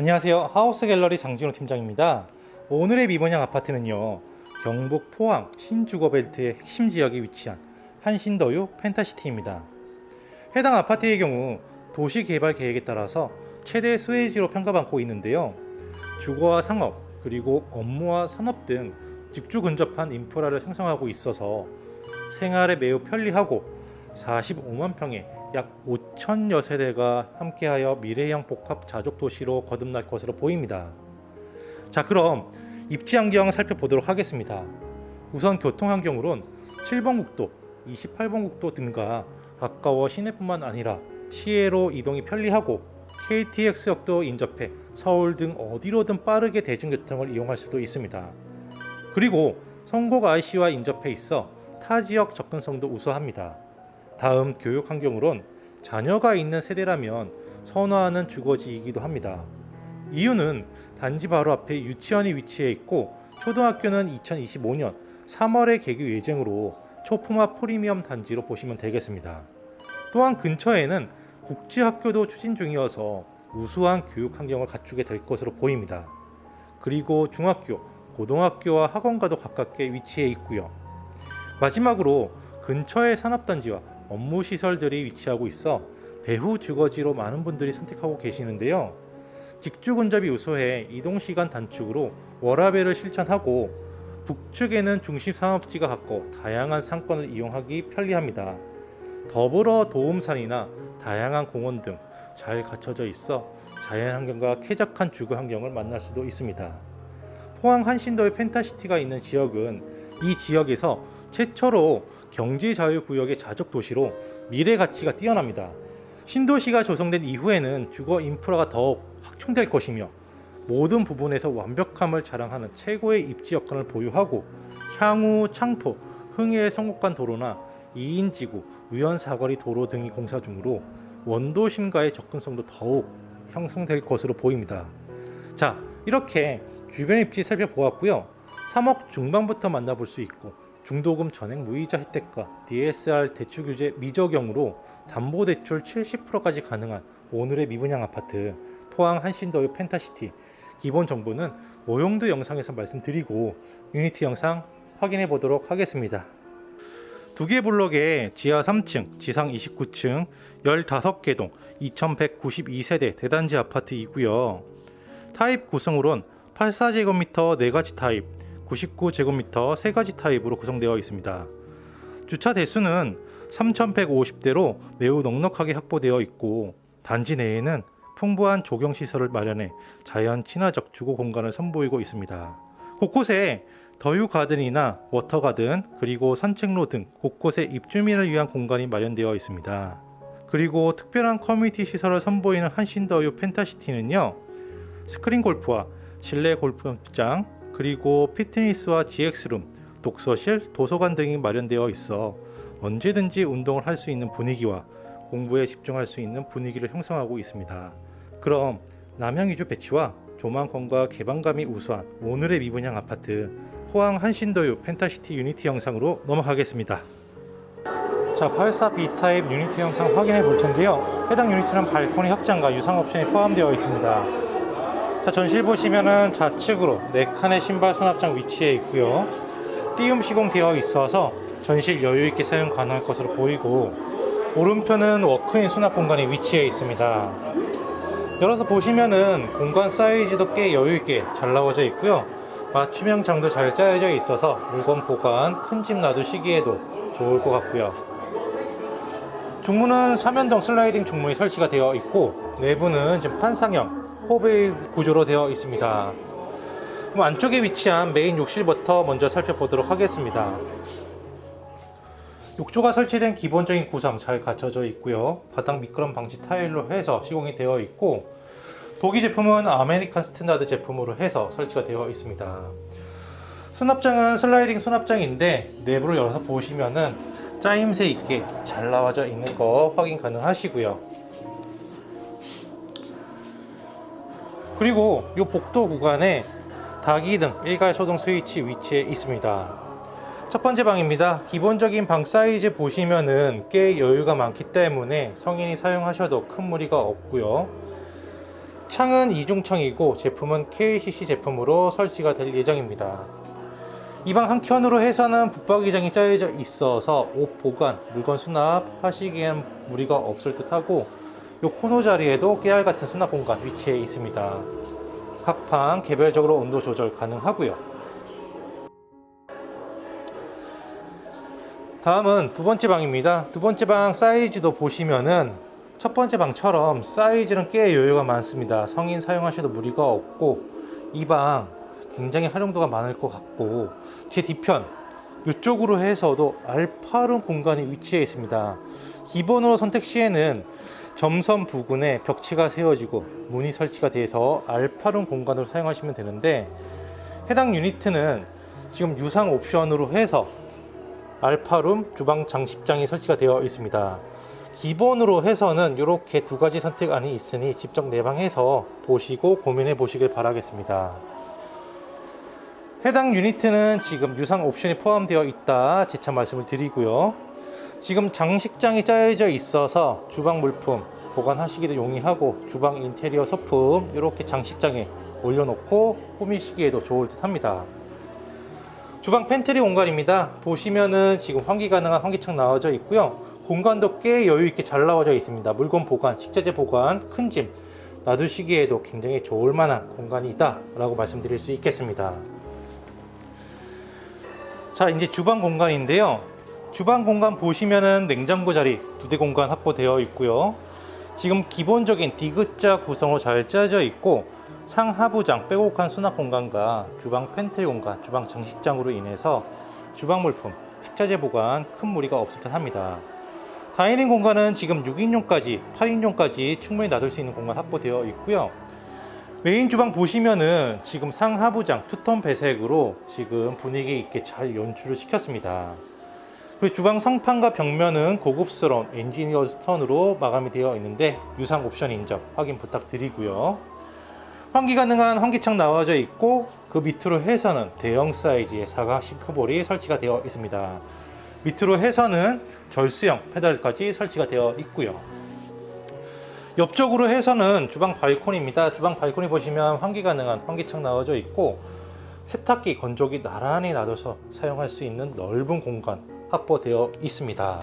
안녕하세요. 하우스 갤러리 장진호 팀장입니다. 오늘의 미분양 아파트는요. 경북 포항 신주거 벨트의 핵심 지역에 위치한 한신더유 펜타시티입니다. 해당 아파트의 경우 도시 개발 계획에 따라서 최대 수혜지로 평가받고 있는데요. 주거와 상업 그리고 업무와 산업 등 직주 근접한 인프라를 형성하고 있어서 생활에 매우 편리하고 45만 평의 약 5천여 세대가 함께하여 미래형 복합 자족 도시로 거듭날 것으로 보입니다. 자, 그럼 입지 환경 살펴보도록 하겠습니다. 우선 교통 환경으론 7번 국도, 28번 국도 등과 가까워 시내뿐만 아니라 시외로 이동이 편리하고 KTX역도 인접해 서울 등 어디로든 빠르게 대중교통을 이용할 수도 있습니다. 그리고 성곡 IC와 인접해 있어 타 지역 접근성도 우수합니다. 다음 교육 환경으론 자녀가 있는 세대라면 선호하는 주거지이기도 합니다. 이유는 단지 바로 앞에 유치원이 위치해 있고 초등학교는 2025년 3월에 개교 예정으로 초품화 프리미엄 단지로 보시면 되겠습니다. 또한 근처에는 국제학교도 추진 중이어서 우수한 교육 환경을 갖추게 될 것으로 보입니다. 그리고 중학교, 고등학교와 학원과도 가깝게 위치해 있고요. 마지막으로 근처의 산업단지와 업무 시설들이 위치하고 있어 배후 주거지로 많은 분들이 선택하고 계시는데요. 직주 근접이 우수해 이동 시간 단축으로 워라밸을 실천하고 북측에는 중심 산업지가 갖고 다양한 상권을 이용하기 편리합니다. 더불어 도움산이나 다양한 공원 등 잘 갖춰져 있어 자연 환경과 쾌적한 주거 환경을 만날 수도 있습니다. 포항 한신도의 펜타시티가 있는 지역은 이 지역에서 최초로 경제 자유 구역의 자족 도시로 미래 가치가 뛰어납니다. 신도시가 조성된 이후에는 주거 인프라가 더욱 확충될 것이며 모든 부분에서 완벽함을 자랑하는 최고의 입지 여건을 보유하고 향후 창포, 흥해 성곡간 도로나 2인 지구, 우연 사거리 도로 등이 공사 중으로 원도심과의 접근성도 더욱 형성될 것으로 보입니다. 자, 이렇게 주변 입지 살펴보았고요. 3억 중반부터 만나볼 수 있고 중도금 전액 무이자 혜택과 DSR 대출 규제 미적용으로 담보 대출 70%까지 가능한 오늘의 미분양 아파트 포항 한신더유 펜타시티 기본 정보는 모용도 영상에서 말씀드리고 유니티 영상 확인해 보도록 하겠습니다. 두 개 블록에 지하 3층, 지상 29층, 15개 동, 2192세대 대단지 아파트이고요. 타입 구성으론 84제곱미터 4가지 타입, 99제곱미터 3가지 타입으로 구성되어 있습니다. 주차 대수는 3,150대로 매우 넉넉하게 확보되어 있고 단지 내에는 풍부한 조경 시설을 마련해 자연 친화적 주거 공간을 선보이고 있습니다. 곳곳에 더유 가든이나 워터 가든 그리고 산책로 등 곳곳에 입주민을 위한 공간이 마련되어 있습니다. 그리고 특별한 커뮤니티 시설을 선보이는 한신더유 펜타시티는요 스크린 골프와 실내 골프장 그리고 피트니스와 GX룸, 독서실, 도서관 등이 마련되어 있어 언제든지 운동을 할 수 있는 분위기와 공부에 집중할 수 있는 분위기를 형성하고 있습니다. 그럼 남양 위주 배치와 조망권과 개방감이 우수한 오늘의 미분양 아파트 포항 한신도유 펜타시티 유니티 영상으로 넘어가겠습니다. 자, 84 B타입 유니티 영상 확인해 볼 텐데요. 해당 유니트는 발코니 확장과 유상 옵션이 포함되어 있습니다. 자, 전실 보시면은 좌측으로 4칸의 신발 수납장 위치해 있고요. 띄움 시공되어 있어서 전실 여유 있게 사용 가능할 것으로 보이고 오른편은 워크인 수납 공간이 위치해 있습니다. 열어서 보시면은 공간 사이즈도 꽤 여유 있게 잘 나와져 있고요. 맞춤형 장도 잘 짜여져 있어서 물건 보관, 큰 짐 놔두시기에도 좋을 것 같고요. 중문은 사면동 슬라이딩 중문이 설치가 되어 있고 내부는 지금 판상형 호베이 구조로 되어 있습니다. 그럼 안쪽에 위치한 메인 욕실부터 먼저 살펴보도록 하겠습니다. 욕조가 설치된 기본적인 구성 잘 갖춰져 있고요. 바닥 미끄럼 방지 타일로 해서 시공이 되어 있고 독일 제품은 아메리칸 스탠다드 제품으로 해서 설치가 되어 있습니다. 수납장은 슬라이딩 수납장인데 내부를 열어서 보시면은 짜임새 있게 잘 나와져 있는 거 확인 가능하시고요. 그리고 이 복도 구간에 다기 등 일괄 소등 스위치 위치해 있습니다. 첫 번째 방입니다. 기본적인 방 사이즈 보시면은 꽤 여유가 많기 때문에 성인이 사용하셔도 큰 무리가 없고요. 창은 이중창이고 제품은 KCC 제품으로 설치가 될 예정입니다. 이 방 한 켠으로 해서는 붙박이장이 짜여져 있어서 옷 보관, 물건 수납 하시기엔 무리가 없을 듯하고 이 코너 자리에도 깨알 같은 수납 공간 위치해 있습니다. 각 방 개별적으로 온도 조절 가능하고요. 다음은 두 번째 방입니다. 두 번째 방 사이즈도 보시면은 첫 번째 방처럼 사이즈는 꽤 여유가 많습니다. 성인 사용하셔도 무리가 없고 이 방 굉장히 활용도가 많을 것 같고 제 뒤편 이쪽으로 해서도 알파룸 공간이 위치해 있습니다. 기본으로 선택 시에는 점선 부근에 벽체가 세워지고 문이 설치가 돼서 알파룸 공간으로 사용하시면 되는데 해당 유니트는 지금 유상 옵션으로 해서 알파룸 주방 장식장이 설치가 되어 있습니다. 기본으로 해서는 이렇게 두 가지 선택안이 있으니 직접 내방해서 보시고 고민해 보시길 바라겠습니다. 해당 유니트는 지금 유상 옵션이 포함되어 있다 재차 말씀을 드리고요. 지금 장식장이 짜여져 있어서 주방 물품 보관하시기도 용이하고 주방 인테리어 소품 이렇게 장식장에 올려놓고 꾸미시기에도 좋을 듯 합니다. 주방 팬트리 공간입니다. 보시면은 지금 환기 가능한 환기창 나와져 있고요. 공간도 꽤 여유 있게 잘 나와져 있습니다. 물건 보관, 식자재 보관, 큰 짐 놔두시기에도 굉장히 좋을 만한 공간이다라고 말씀드릴 수 있겠습니다. 자, 이제 주방 공간인데요. 주방 공간 보시면은 냉장고 자리 두 대 공간 확보되어 있고요. 지금 기본적인 디귿자 구성으로 잘 짜져 있고 상하부장 빼곡한 수납 공간과 주방 팬트리 공간, 주방 장식장으로 인해서 주방 물품, 식자재 보관 큰 무리가 없을 듯 합니다. 다이닝 공간은 지금 6인용까지, 8인용까지 충분히 놔둘 수 있는 공간 확보되어 있고요. 메인 주방 보시면은 지금 상하부장 투톤 배색으로 지금 분위기 있게 잘 연출을 시켰습니다. 그리고 주방 상판과 벽면은 고급스러운 엔지니어 스톤으로 마감이 되어 있는데 유상 옵션 인정 확인 부탁드리고요. 환기 가능한 환기창 나와져 있고 그 밑으로 해서는 대형 사이즈의 사각 싱크볼이 설치가 되어 있습니다. 밑으로 해서는 절수형 페달까지 설치가 되어 있고요. 옆쪽으로 해서는 주방 발코니입니다. 주방 발코니 보시면 환기 가능한 환기창 나와져 있고 세탁기, 건조기 나란히 놔둬서 사용할 수 있는 넓은 공간 확보되어 있습니다.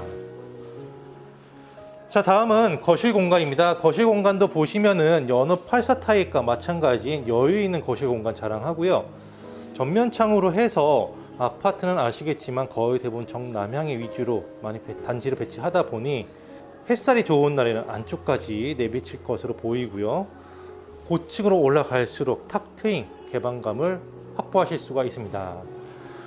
자, 다음은 거실 공간입니다. 거실 공간도 보시면은 여느 84 타입과 마찬가지인 여유 있는 거실 공간 자랑하고요. 전면 창으로 해서 아파트는 아시겠지만 거의 대부분 정남향의 위주로 많이 배- 단지를 배치하다 보니 햇살이 좋은 날에는 안쪽까지 내비칠 것으로 보이고요. 고층으로 올라갈수록 탁 트인 개방감을 확보하실 수가 있습니다.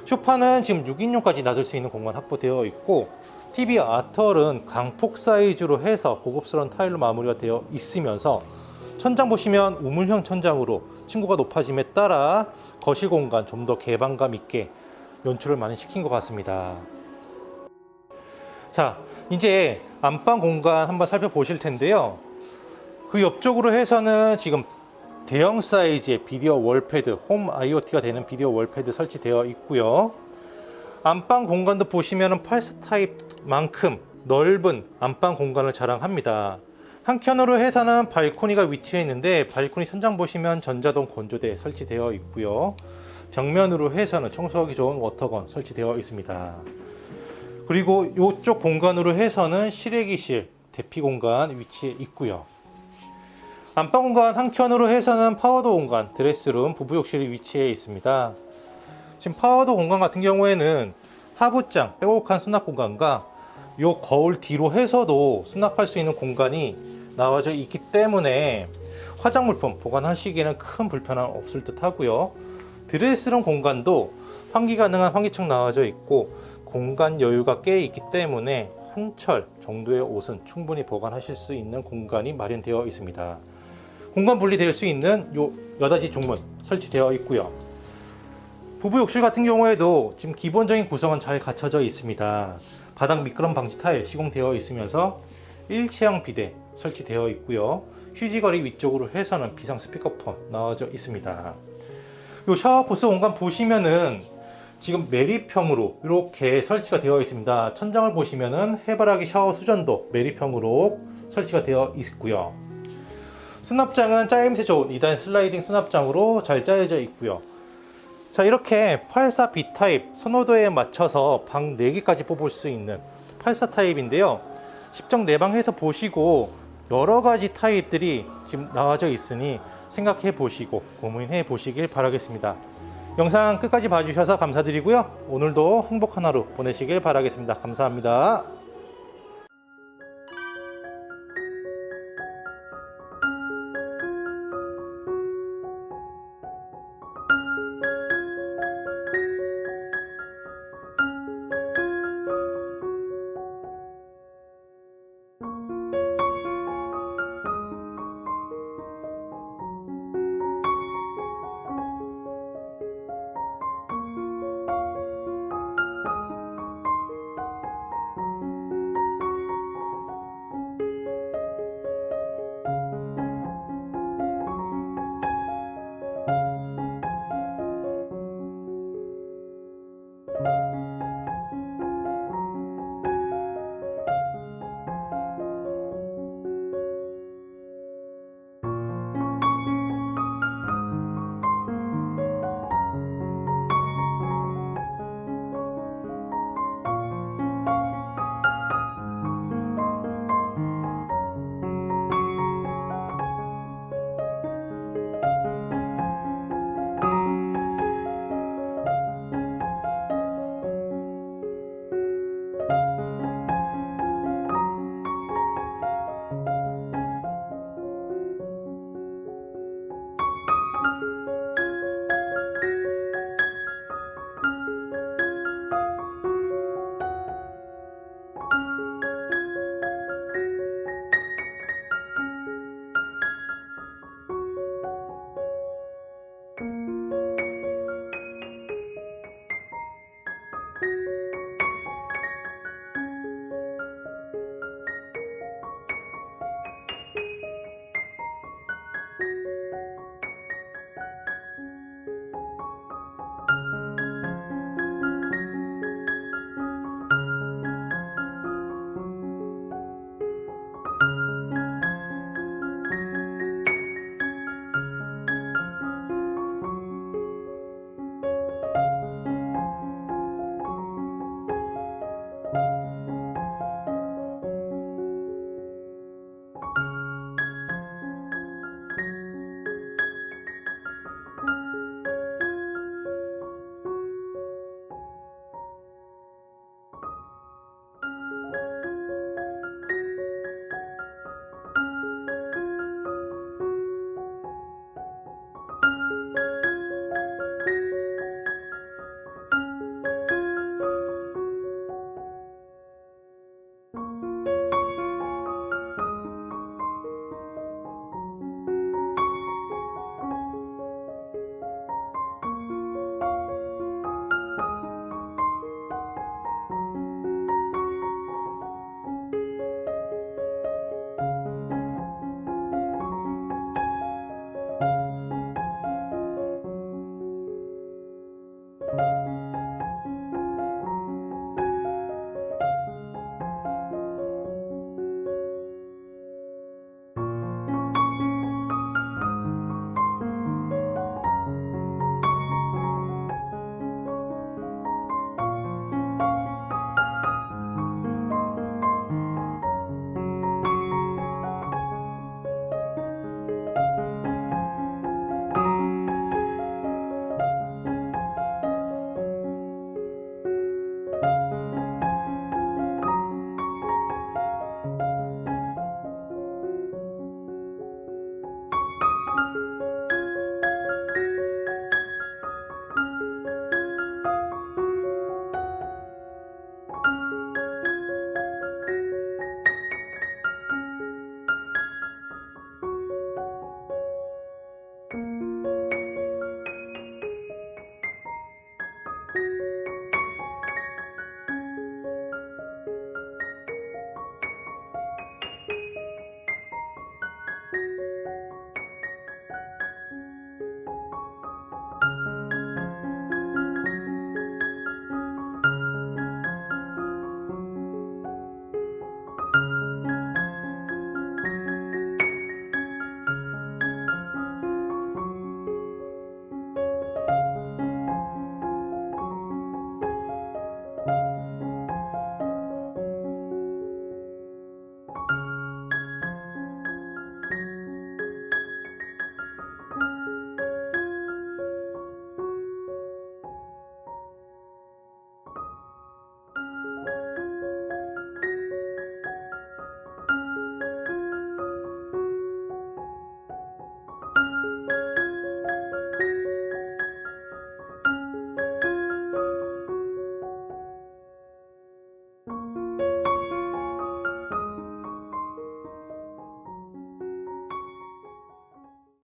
소파는 지금 6인용까지 놔둘 수 있는 공간 확보되어 있고 TV 아털은 강폭 사이즈로 해서 고급스러운 타일로 마무리가 되어 있으면서 천장 보시면 우물형 천장으로 층고가 높아짐에 따라 거실 공간 좀 더 개방감 있게 연출을 많이 시킨 것 같습니다. 자, 이제 안방 공간 한번 살펴보실 텐데요. 그 옆쪽으로 해서는 지금 대형 사이즈의 비디오 월패드, 홈 IoT가 되는 비디오 월패드 설치되어 있고요. 안방 공간도 보시면 84 타입만큼 넓은 안방 공간을 자랑합니다. 한켠으로 해서는 발코니가 위치해 있는데 발코니 천장 보시면 전자동 건조대 설치되어 있고요. 벽면으로 해서는 청소하기 좋은 워터건 설치되어 있습니다. 그리고 이쪽 공간으로 해서는 실외기실, 대피 공간 위치해 있고요. 안방 공간 한켠으로 해서는 파워도 공간, 드레스룸, 부부 욕실이 위치해 있습니다. 지금 파워도 공간 같은 경우에는 하부장, 빼곡한 수납 공간과 요 거울 뒤로 해서도 수납할 수 있는 공간이 나와져 있기 때문에 화장 물품 보관하시기에는 큰 불편함 없을 듯 하고요. 드레스룸 공간도 환기 가능한 환기창 나와져 있고 공간 여유가 꽤 있기 때문에 한철 정도의 옷은 충분히 보관하실 수 있는 공간이 마련되어 있습니다. 공간 분리될 수 있는 요 여닫이 중문 설치되어 있고요. 부부 욕실 같은 경우에도 지금 기본적인 구성은 잘 갖춰져 있습니다. 바닥 미끄럼 방지 타일 시공되어 있으면서 일체형 비대 설치되어 있고요. 휴지거리 위쪽으로 해서는 비상 스피커폰 나와져 있습니다. 요 샤워 부스 공간 보시면은 지금 매립형으로 이렇게 설치가 되어 있습니다. 천장을 보시면은 해바라기 샤워 수전도 매립형으로 설치가 되어 있고요. 수납장은 짜임새 좋은 2단 슬라이딩 수납장으로 잘 짜여져 있고요. 자 이렇게 84 B 타입 선호도에 맞춰서 방 4개까지 뽑을 수 있는 84 타입인데요. 10정 내방해서 보시고 여러 가지 타입들이 지금 나와져 있으니 생각해 보시고 고민해 보시길 바라겠습니다. 영상 끝까지 봐주셔서 감사드리고요. 오늘도 행복한 하루 보내시길 바라겠습니다. 감사합니다.